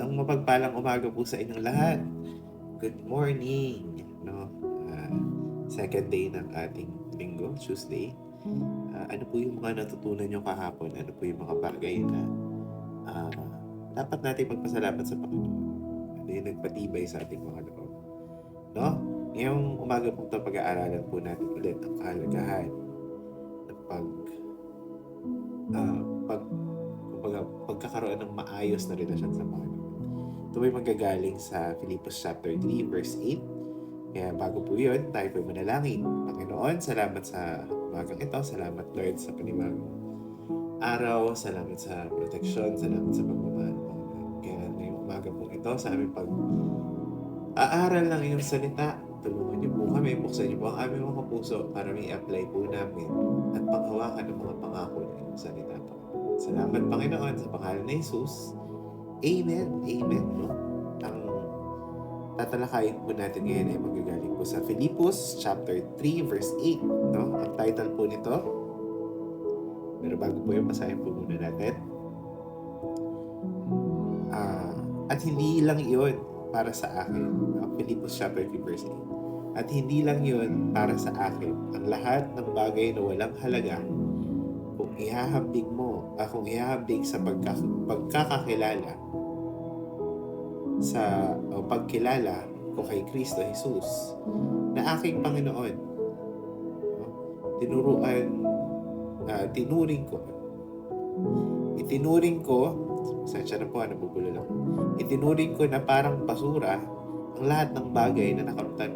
Isang mapagpalang umaga po sa inyong lahat. Good morning. No? Ah, second day ng ating linggo, Tuesday. Ah, ano po yung mga natutunan nyo kahapon? Ano po yung mga bagay na ah, dapat natin magpasalamat sa Panginoon? Ano yung nagpatibay sa ating mga loob? No? Ngayong umaga po ito, pag-aaralan po natin ulit ang kahalagahan ng pag ah, pag kumbaga, pagkakaroon ng maayos na relasyon sa Panginoon. Ito ay manggagaling sa Philippians chapter 3 verse 8. Kaya bago po yun, tayo po manalangin. Panginoon, salamat sa umagang ito. Salamat Lord sa panibagong araw. Salamat sa protection. Salamat sa pagmamahal. Kaya ngayong umaga po ito, sa aming pag aaral ng iyong salita, tulungan niyo po kami, buksan niyo po ang aming mga puso para may apply po namin at panghawakan ng mga pangako ng iyong salita. Salamat Panginoon sa pangalan ni Jesus. Amen. Amen. No? Ang tatalakayin po natin ngayon ay magagaling po sa Philippus chapter 3 verse 8. No? Ang title po nito. Pero bago po yung basahin po muna natin. Ah, at hindi lang iyon para sa akin. Uh, Philippus chapter 3 verse 8. At hindi lang yun para sa akin. Ang lahat ng bagay na walang halaga kung ihahambing mo, ah, kung ihahambing sa pagka, pagkakakilala sa o pagkilala ko kay Kristo Jesus na aking Panginoon. No? Tinuruan, ah, tinuring ko, itinuring ko, sensya na po, nabubulo lang. Itinuring ko na parang basura ang lahat ng bagay na nakamtan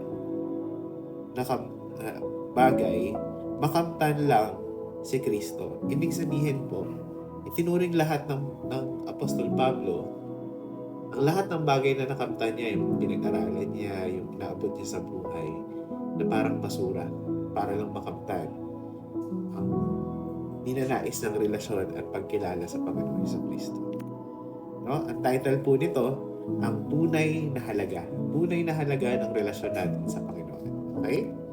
nakam, na bagay makamtan lang si Kristo. Ibig sabihin po, itinuring lahat ng, ng Apostol Pablo, ang lahat ng bagay na nakamtan niya, yung pinag-aralan niya, yung naabot niya sa buhay, na parang basura, para lang makamtan ang ninanais ng relasyon at pagkilala sa Panginoon sa Kristo. No? Ang title po nito, ang tunay na halaga. Tunay na halaga ng relasyon natin sa Panginoon. Okay?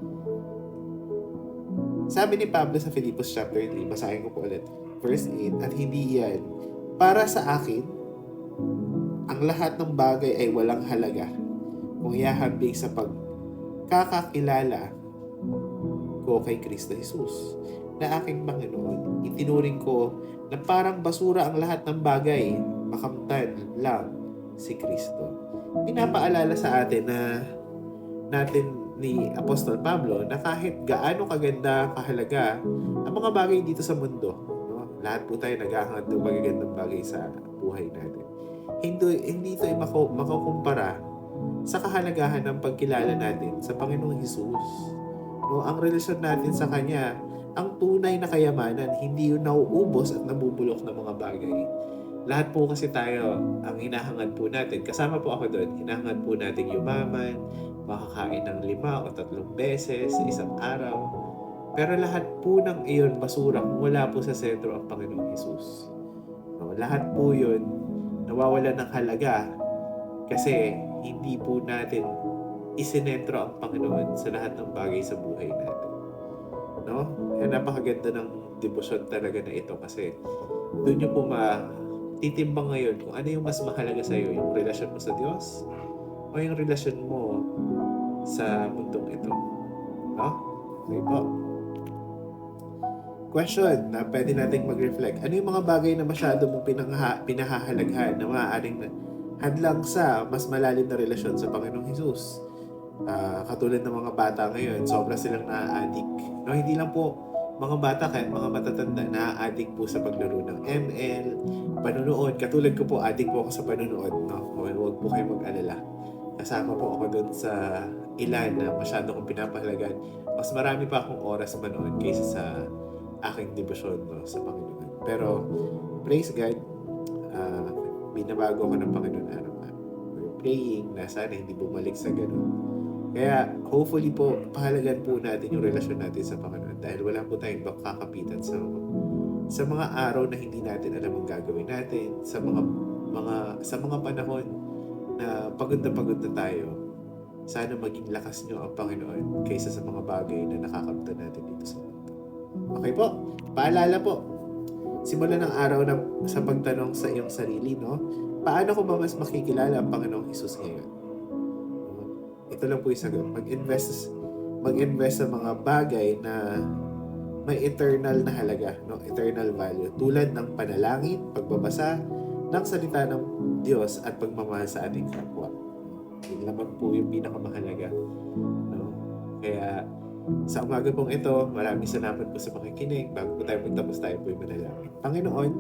Sabi ni Pablo sa Philippus chapter 3, basahin ko po ulit. Verse 8, at hindi yan para sa akin, ang lahat ng bagay ay walang halaga kung ihahambing sa pagkakakilala ko kay Kristo Jesus na aking Panginoon. Itinuring ko na parang basura ang lahat ng bagay, makamtan lang si Kristo. Pinapaalala sa atin na natin ni Apostol Pablo na kahit gaano kaganda, kahalaga ang mga bagay dito sa mundo, no? lahat po tayo naghahangad ng magagandang bagay sa buhay natin. Hindi, hindi ito ay mako, makukumpara sa kahalagahan ng pagkilala natin sa Panginoong Hesus. No, ang relasyon natin sa Kanya, ang tunay na kayamanan, hindi yun nauubos at nabubulok ng mga bagay. Lahat po kasi tayo, ang hinahangad po natin, kasama po ako doon, hinahangad po natin yumaman, makakain ng lima o tatlong beses sa isang araw. Pero lahat po ng iyon basura kung wala po sa sentro ang Panginoong Hesus. No, lahat po yun nawawala ng halaga kasi hindi po natin isinentro ang Panginoon sa lahat ng bagay sa buhay natin. No? Kaya napakaganda ng debosyon talaga na ito kasi doon nyo po matitimbang ngayon kung ano yung mas mahalaga sa iyo, yung relasyon mo sa Diyos o yung relasyon mo sa mundong ito. No? Okay po. Question na pwede nating mag-reflect. Ano yung mga bagay na masyado mong pinangha, pinahahalaghan na maaaring na hadlang sa mas malalim na relasyon sa Panginoong Hesus? Ah, katulad ng mga bata ngayon, sobra silang na-addict. No, hindi lang po mga bata kahit mga matatanda na-addict po sa paglaro ng ML, panunood. Katulad ko po, addict po ako sa panunood. No? Huwag po kayo mag-alala. Kasama po ako doon sa ilan na masyado kong pinapahalagan. Mas marami pa akong oras manood kaysa sa aking debosyon no, sa Panginoon. Pero, praise God, uh, binabago ko ng Panginoon araw-araw. We're praying na sana hindi bumalik sa ganun. Kaya, hopefully po, pahalagan po natin yung relasyon natin sa Panginoon dahil wala po tayong kakapitan sa sa mga araw na hindi natin alam ang gagawin natin, sa mga mga sa mga panahon na pagod na pagod na tayo, sana maging lakas nyo ang Panginoon kaysa sa mga bagay na nakakamtan natin dito sa mundo. Okay po, paalala po, simula ng araw na sa pagtanong sa iyong sarili, no? paano ko ba mas makikilala ang Panginoong Hesus ngayon? Ito lang po yung sagot. Mag-invest, mag-invest sa mga bagay na may eternal na halaga, no? eternal value. Tulad ng panalangin, pagbabasa ng salita ng Diyos at pagmamahal sa ating kapwa. Yun naman po yung pinakamahalaga. No? Kaya sa umaga pong ito, maraming salamat po sa makikinig. Bago po tayo magtapos tayo po yung manalangin. Panginoon,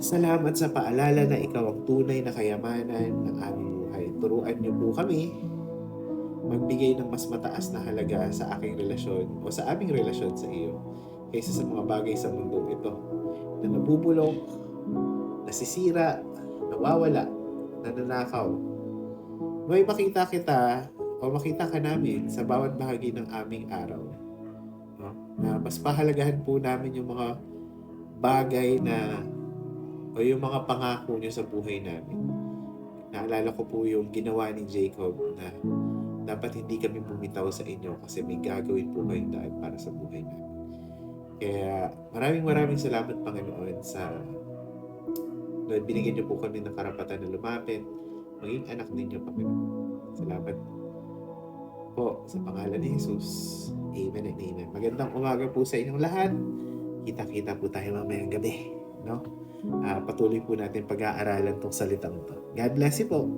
salamat sa paalala na ikaw ang tunay na kayamanan ng aming buhay. Turuan niyo po kami magbigay ng mas mataas na halaga sa aking relasyon o sa aming relasyon sa iyo kaysa sa mga bagay sa mundong ito na nabubulok, nasisira, nawawala, nananakaw. May makita kita o makita ka namin sa bawat bahagi ng aming araw. No? Na mas pahalagahan po namin yung mga bagay na o yung mga pangako niyo sa buhay namin. Naalala ko po yung ginawa ni Jacob na dapat hindi kami bumitaw sa inyo kasi may gagawin po kayong daan para sa buhay namin. Kaya maraming maraming salamat Panginoon sa Lord, binigyan niyo po kami ng karapatan na lumapit, maging anak ninyo Panginoon. Salamat po sa pangalan ni Jesus. Amen and amen. Magandang umaga po sa inyong lahat. Kita-kita po tayo mamayang gabi. No? Ah, patuloy po natin pag-aaralan tong salitang to. God bless you po.